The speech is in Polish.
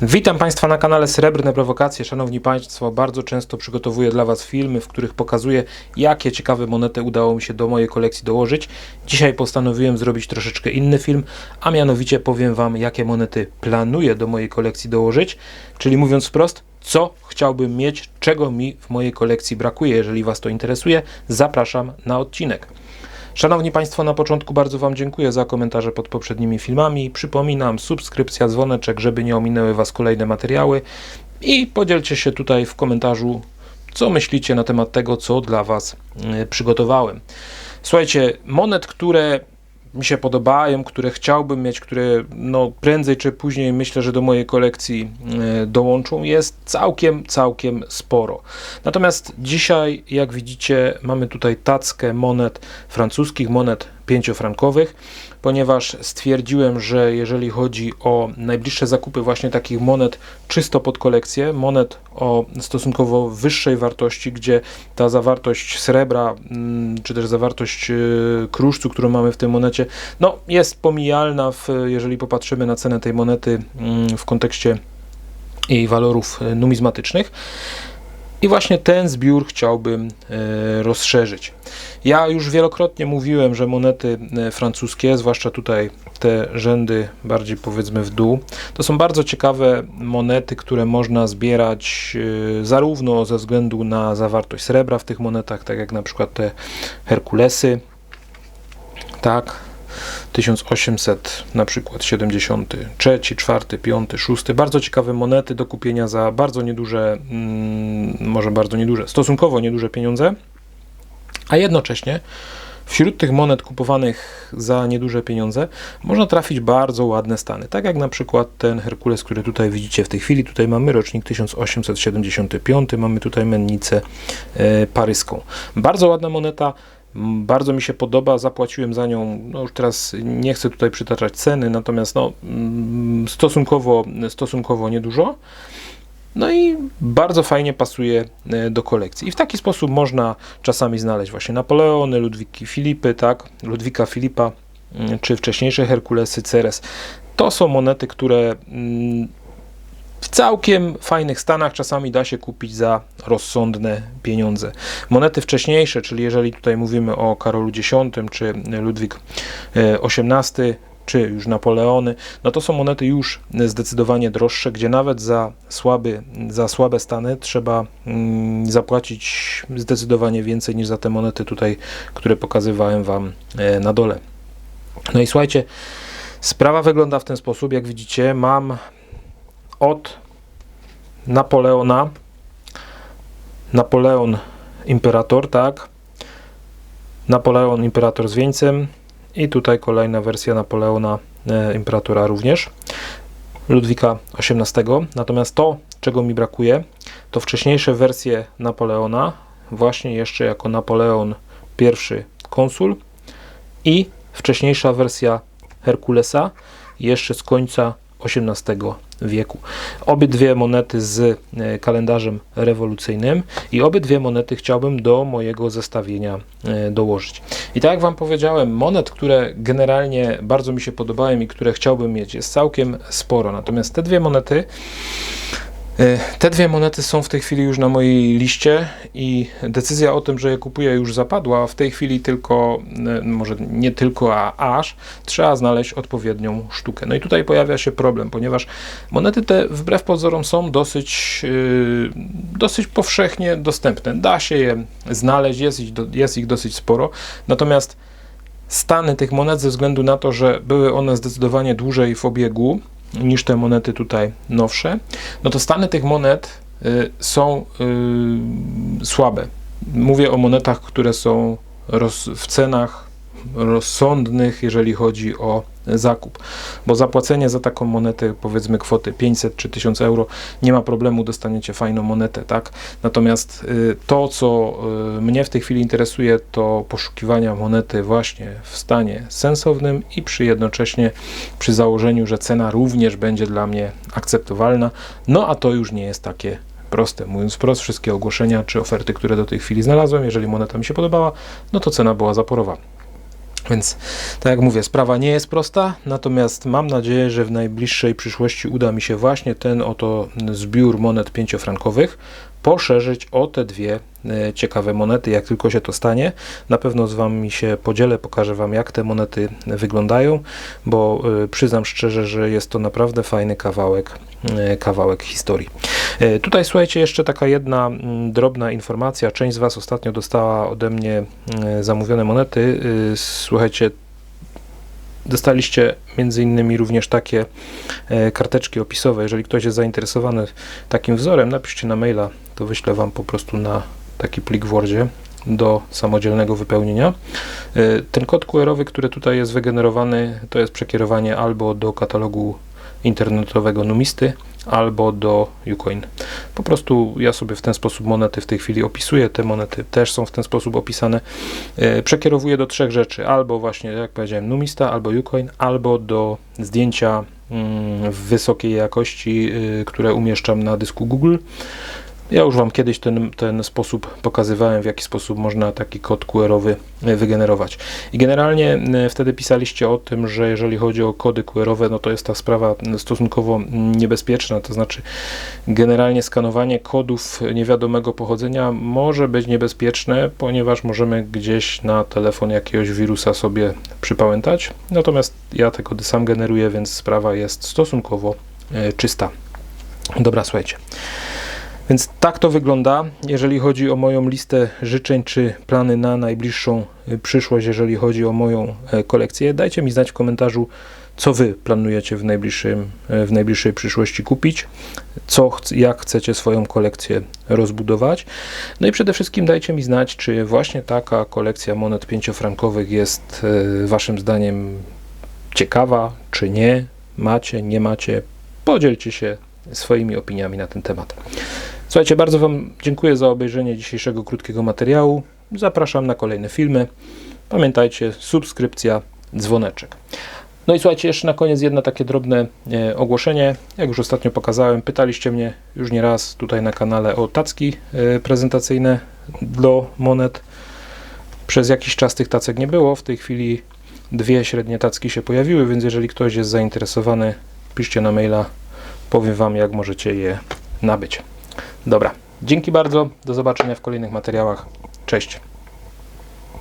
Witam Państwa na kanale Srebrne Prowokacje. Szanowni Państwo, bardzo często przygotowuję dla Was filmy, w których pokazuję, jakie ciekawe monety udało mi się do mojej kolekcji dołożyć. Dzisiaj postanowiłem zrobić troszeczkę inny film, a mianowicie powiem Wam, jakie monety planuję do mojej kolekcji dołożyć, czyli mówiąc wprost, co chciałbym mieć, czego mi w mojej kolekcji brakuje. Jeżeli Was to interesuje, zapraszam na odcinek. Szanowni Państwo, na początku bardzo Wam dziękuję za komentarze pod poprzednimi filmami. Przypominam, subskrypcja, dzwoneczek, żeby nie ominęły Was kolejne materiały. I podzielcie się tutaj w komentarzu, co myślicie na temat tego, co dla Was y, przygotowałem. Słuchajcie, monet, które mi się podobają, które chciałbym mieć, które no, prędzej czy później myślę, że do mojej kolekcji e, dołączą, jest całkiem, całkiem sporo. Natomiast dzisiaj, jak widzicie, mamy tutaj tackę monet francuskich, monet pięciofrankowych ponieważ stwierdziłem, że jeżeli chodzi o najbliższe zakupy właśnie takich monet czysto pod kolekcję, monet o stosunkowo wyższej wartości, gdzie ta zawartość srebra, mm, czy też zawartość y, kruszcu, którą mamy w tej monecie, no jest pomijalna, w, jeżeli popatrzymy na cenę tej monety mm, w kontekście jej walorów y, numizmatycznych. I właśnie ten zbiór chciałbym e, rozszerzyć. Ja już wielokrotnie mówiłem, że monety e, francuskie, zwłaszcza tutaj te rzędy bardziej powiedzmy w dół, to są bardzo ciekawe monety, które można zbierać e, zarówno ze względu na zawartość srebra w tych monetach, tak jak na przykład te Herkulesy, tak, 1800 na przykład 73, 4, 5, 6. Bardzo ciekawe monety do kupienia za bardzo nieduże, mm, może bardzo nieduże, stosunkowo nieduże pieniądze, a jednocześnie wśród tych monet kupowanych za nieduże pieniądze można trafić bardzo ładne stany. Tak jak na przykład ten Herkules, który tutaj widzicie w tej chwili. Tutaj mamy rocznik 1875, mamy tutaj mennicę e, paryską. Bardzo ładna moneta bardzo mi się podoba, zapłaciłem za nią, no już teraz nie chcę tutaj przytaczać ceny, natomiast no, mm, stosunkowo, stosunkowo niedużo. No i bardzo fajnie pasuje e, do kolekcji. I w taki sposób można czasami znaleźć właśnie Napoleony, Ludwiki Filipy, tak, Ludwika Filipa, mm, czy wcześniejsze Herkulesy, Ceres. To są monety, które mm, w całkiem fajnych stanach czasami da się kupić za rozsądne pieniądze. Monety wcześniejsze, czyli jeżeli tutaj mówimy o Karolu X czy Ludwik XVIII, e, czy już Napoleony, no to są monety już zdecydowanie droższe, gdzie nawet za, słaby, za słabe stany trzeba mm, zapłacić zdecydowanie więcej niż za te monety tutaj, które pokazywałem Wam e, na dole. No i słuchajcie, sprawa wygląda w ten sposób, jak widzicie, mam od Napoleona. Napoleon Imperator, tak. Napoleon Imperator z wieńcem i tutaj kolejna wersja Napoleona e, Imperatora również. Ludwika XVIII. Natomiast to, czego mi brakuje, to wcześniejsze wersje Napoleona, właśnie jeszcze jako Napoleon I konsul i wcześniejsza wersja Herkulesa, jeszcze z końca XVIII wieku. Obydwie monety z e, kalendarzem rewolucyjnym i obydwie monety chciałbym do mojego zestawienia e, dołożyć. I tak jak Wam powiedziałem, monet, które generalnie bardzo mi się podobają i które chciałbym mieć jest całkiem sporo, natomiast te dwie monety te dwie monety są w tej chwili już na mojej liście i decyzja o tym, że je kupuję już zapadła. W tej chwili tylko, e, może nie tylko, a aż trzeba znaleźć odpowiednią sztukę. No i tutaj pojawia się problem, ponieważ monety te wbrew pozorom są dosyć, e, dosyć powszechnie dostępne. Da się je znaleźć, jest ich, jest ich dosyć sporo. Natomiast stany tych monet ze względu na to, że były one zdecydowanie dłużej w obiegu, niż te monety tutaj nowsze, no to stany tych monet y, są y, słabe. Mówię o monetach, które są w cenach rozsądnych, jeżeli chodzi o zakup, bo zapłacenie za taką monetę, powiedzmy kwoty 500 czy 1000 euro, nie ma problemu, dostaniecie fajną monetę, tak? Natomiast y, to, co y, mnie w tej chwili interesuje, to poszukiwania monety właśnie w stanie sensownym i przy jednocześnie przy założeniu, że cena również będzie dla mnie akceptowalna, no a to już nie jest takie proste. Mówiąc wprost, wszystkie ogłoszenia czy oferty, które do tej chwili znalazłem, jeżeli moneta mi się podobała, no to cena była zaporowa. Więc, tak jak mówię, sprawa nie jest prosta, natomiast mam nadzieję, że w najbliższej przyszłości uda mi się właśnie ten oto zbiór monet pięciofrankowych poszerzyć o te dwie e, ciekawe monety, jak tylko się to stanie. Na pewno z Wami się podzielę, pokażę Wam, jak te monety wyglądają, bo e, przyznam szczerze, że jest to naprawdę fajny kawałek, e, kawałek historii. E, Tutaj słuchajcie, jeszcze taka jedna mm, drobna informacja. Część z Was ostatnio dostała ode mnie mm, zamówione monety. Y, Słuchajcie, dostaliście między innymi również takie e, karteczki opisowe. Jeżeli ktoś jest zainteresowany takim wzorem, napiszcie na maila, to wyślę Wam po prostu na taki plik w Wordzie do samodzielnego wypełnienia. E, Ten kod QR-owy, który tutaj jest wygenerowany, to jest przekierowanie albo do katalogu internetowego Numisty, albo do Ucoin. Po prostu ja sobie w ten sposób monety w tej chwili opisuję. Te monety też są w ten sposób opisane. E, Przekierowuję do trzech rzeczy: albo właśnie, jak powiedziałem, Numista, albo Ucoin, albo do zdjęcia mm, w wysokiej jakości, y, które umieszczam na dysku Google. Ja już Wam kiedyś ten, ten sposób pokazywałem, w jaki sposób można taki kod QR-owy e, wygenerować. I generalnie e, wtedy pisaliście o tym, że jeżeli chodzi o kody QR-owe, no to jest ta sprawa stosunkowo niebezpieczna, to znaczy generalnie skanowanie kodów niewiadomego pochodzenia może być niebezpieczne, ponieważ możemy gdzieś na telefon jakiegoś wirusa sobie przypałętać. Natomiast ja te kody sam generuję, więc sprawa jest stosunkowo e, czysta. Dobra, słuchajcie. Więc tak to wygląda, jeżeli chodzi o moją listę życzeń czy plany na najbliższą y, przyszłość, jeżeli chodzi o moją e, kolekcję. Dajcie mi znać w komentarzu, co wy planujecie w, najbliższym, e, w najbliższej przyszłości kupić, co, jak chcecie swoją kolekcję rozbudować. No i przede wszystkim dajcie mi znać, czy właśnie taka kolekcja monet pięciofrankowych jest e, waszym zdaniem ciekawa, czy nie. Macie, nie macie. Podzielcie się swoimi opiniami na ten temat. Słuchajcie, bardzo Wam dziękuję za obejrzenie dzisiejszego krótkiego materiału. Zapraszam na kolejne filmy. Pamiętajcie, subskrypcja, dzwoneczek. No i słuchajcie, jeszcze na koniec jedno takie drobne e, ogłoszenie. Jak już ostatnio pokazałem, pytaliście mnie już nie raz tutaj na kanale o tacki e, prezentacyjne do monet. Przez jakiś czas tych tacek nie było. W tej chwili dwie średnie tacki się pojawiły, więc jeżeli ktoś jest zainteresowany, piszcie na maila. Powiem Wam, jak możecie je nabyć. Dobra, dzięki bardzo. Do zobaczenia w kolejnych materiałach. Cześć.